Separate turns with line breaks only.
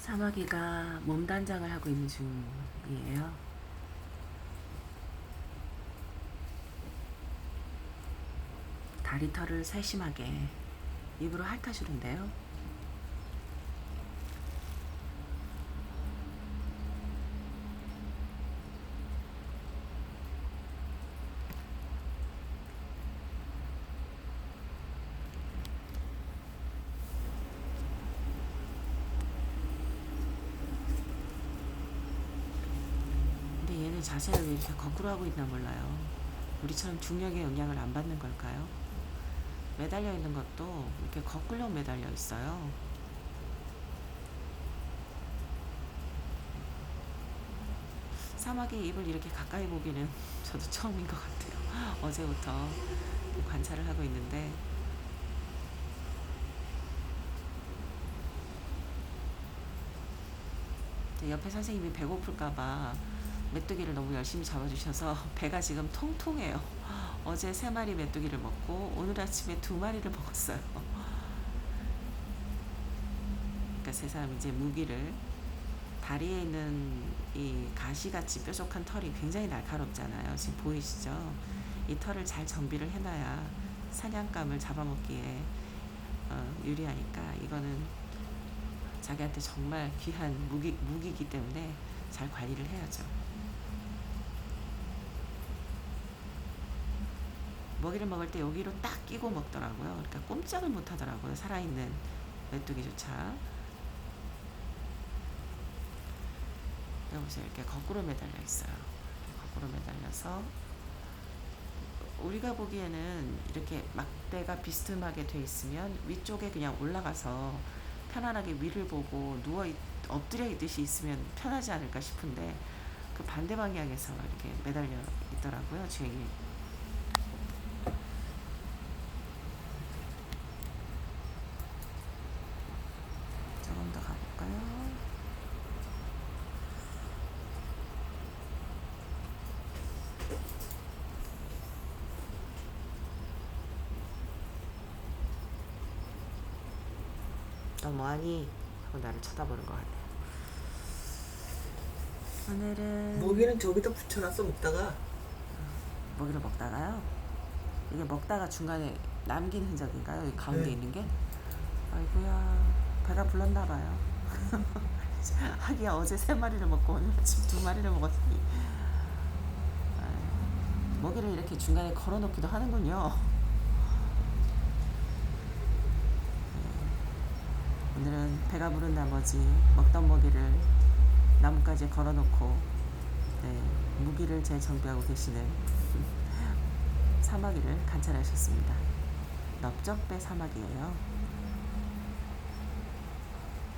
사마귀가 몸단장을 하고 있는 중이에요. 다리털을 세심하게 입으로 핥아주는데요. 얘는 자세를 왜 이렇게 거꾸로 하고 있나 몰라요. 우리처럼 중력의 영향을 안 받는 걸까요? 매달려 있는 것도 이렇게 거꾸로 매달려 있어요. 사막의 입을 이렇게 가까이 보기는 저도 처음인 것 같아요. 어제부터 관찰을 하고 있는데 옆에 선생님이 배고플까봐 메뚜기를 너무 열심히 잡아주셔서 배가 지금 통통해요. 어제 세 마리 메뚜기를 먹고 오늘 아침에 두 마리를 먹었어요. 그러니까 새삼 이제 무기를 다리에 있는 이 가시같이 뾰족한 털이 굉장히 날카롭잖아요. 지금 보이시죠? 이 털을 잘 정비를 해놔야 사냥감을 잡아먹기에 어, 유리하니까 이거는 자기한테 정말 귀한 무기, 무기이기 때문에 잘 관리를 해야죠. 먹이를 먹을 때 여기로 딱 끼고 먹더라고요. 그러니까 꼼짝을 못 하더라고요. 살아있는 메뚜기조차. 여기서 이렇게 거꾸로 매달려 있어요. 거꾸로 매달려서 우리가 보기에는 이렇게 막대가 비스듬하게 돼 있으면 위쪽에 그냥 올라가서 편안하게 위를 보고 누워 있, 엎드려 있듯이 있으면 편하지 않을까 싶은데 그 반대 방향에서 이렇게 매달려 있더라고요. 주행이. 조금 더 가볼까요? 너 뭐하니? 하고 나를 쳐다보는 것 같네요. 오늘은
모기는 저기다 붙여놨어 먹다가
먹이를 먹다가요. 이게 먹다가 중간에 남긴 흔적인가요? 여기 가운데
네.
있는 게? 아이고야 배가 불렀나 봐요. 하기야 어제 세 마리를 먹고 오늘 아침 두 마리를 먹었으니 아유, 먹이를 이렇게 중간에 걸어놓기도 하는군요. 네. 오늘은 배가 부른 나머지 먹던 먹이를 나뭇가지에 걸어놓고 네, 무기를 재정비하고 계시는 사마귀를 관찰하셨습니다. 넓적배 사마귀예요.